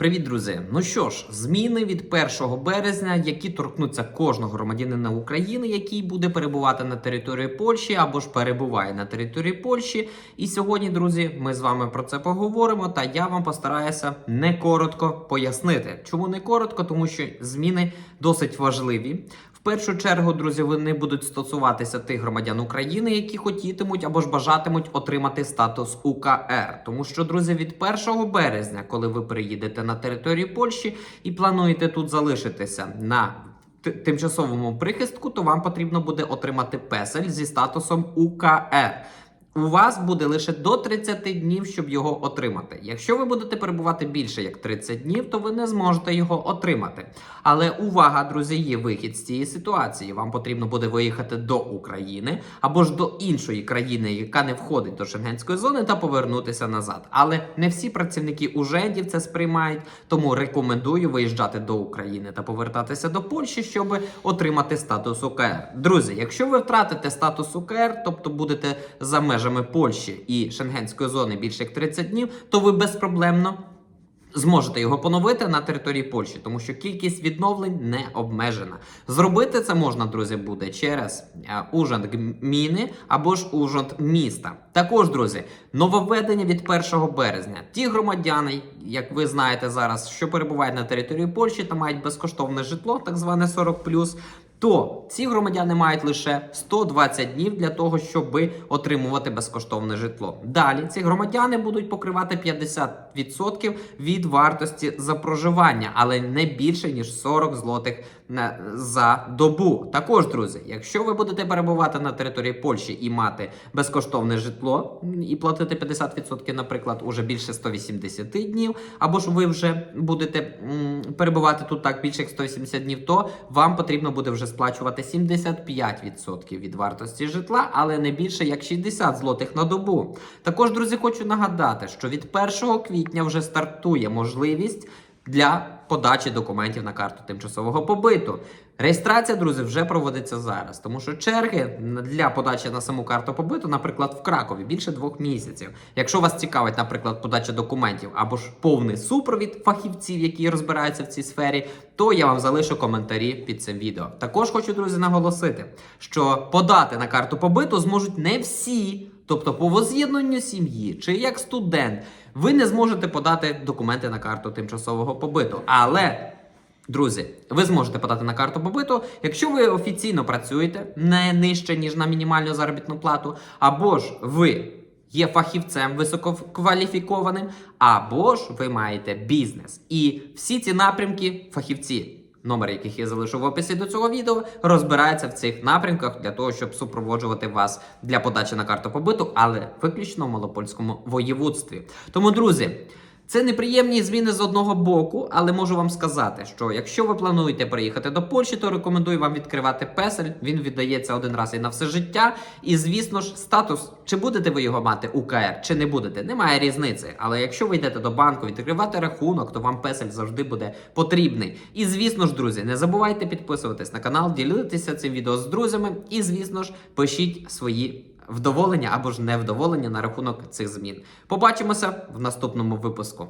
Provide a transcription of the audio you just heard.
Привіт, друзі! Ну що ж, зміни від 1 березня, які торкнуться кожного громадянина України, який буде перебувати на території Польщі або ж перебуває на території Польщі. І сьогодні, друзі, ми з вами про це поговоримо. Та я вам постараюся не коротко пояснити. Чому не коротко? Тому що зміни досить важливі. В першу чергу, друзі, вони будуть стосуватися тих громадян України, які хотітимуть або ж бажатимуть отримати статус УКР. Тому що, друзі, від 1 березня, коли ви приїдете на територію Польщі і плануєте тут залишитися на тимчасовому прихистку, то вам потрібно буде отримати песель зі статусом УКР. У вас буде лише до 30 днів, щоб його отримати. Якщо ви будете перебувати більше як 30 днів, то ви не зможете його отримати. Але увага, друзі, є вихід з цієї ситуації. Вам потрібно буде виїхати до України або ж до іншої країни, яка не входить до шенгенської зони, та повернутися назад. Але не всі працівники ужендів це сприймають, тому рекомендую виїжджати до України та повертатися до Польщі, щоб отримати статус УКР. Друзі, якщо ви втратите статус УКР, тобто будете за межами Польщі і шенгенської зони більше як 30 днів, то ви безпроблемно зможете його поновити на території Польщі, тому що кількість відновлень не обмежена. Зробити це можна, друзі, буде через е, ужанд гміни або ж ужанд міста. Також, друзі, нововведення від 1 березня. Ті громадяни, як ви знаєте зараз, що перебувають на території Польщі та мають безкоштовне житло, так зване 40+, то ці громадяни мають лише 120 днів для того, щоб отримувати безкоштовне житло. Далі ці громадяни будуть покривати 50% від вартості за проживання, але не більше ніж 40 злотих за добу. Також, друзі, якщо ви будете перебувати на території Польщі і мати безкоштовне житло і платити 50%, наприклад, уже більше 180 днів, або ж ви вже будете м, перебувати тут так більше як 180 днів, то вам потрібно буде вже сплачувати 75% від вартості житла, але не більше як 60 злотих на добу. Також, друзі, хочу нагадати, що від 1 квітня вже стартує можливість для подачі документів на карту тимчасового побиту. Реєстрація, друзі, вже проводиться зараз, тому що черги для подачі на саму карту побиту, наприклад, в Кракові більше двох місяців. Якщо вас цікавить, наприклад, подача документів або ж повний супровід фахівців, які розбираються в цій сфері, то я вам залишу коментарі під цим відео. Також хочу, друзі, наголосити, що подати на карту побиту зможуть не всі. Тобто по воз'єднанню сім'ї чи як студент, ви не зможете подати документи на карту тимчасового побиту. Але, друзі, ви зможете подати на карту побиту, якщо ви офіційно працюєте не нижче, ніж на мінімальну заробітну плату, або ж ви є фахівцем висококваліфікованим, або ж ви маєте бізнес. І всі ці напрямки фахівці номер яких я залишу в описі до цього відео, розбирається в цих напрямках для того, щоб супроводжувати вас для подачі на карту побиту, але виключно в малопольському воєводстві. Тому, друзі. Це неприємні зміни з одного боку, але можу вам сказати, що якщо ви плануєте приїхати до Польщі, то рекомендую вам відкривати песель. Він віддається один раз і на все життя. І звісно ж, статус, чи будете ви його мати УКР, чи не будете, немає різниці. Але якщо ви йдете до банку відкривати рахунок, то вам песель завжди буде потрібний. І звісно ж, друзі, не забувайте підписуватись на канал, ділитися цим відео з друзями. І звісно ж, пишіть свої вдоволення або ж невдоволення на рахунок цих змін. Побачимося в наступному випуску.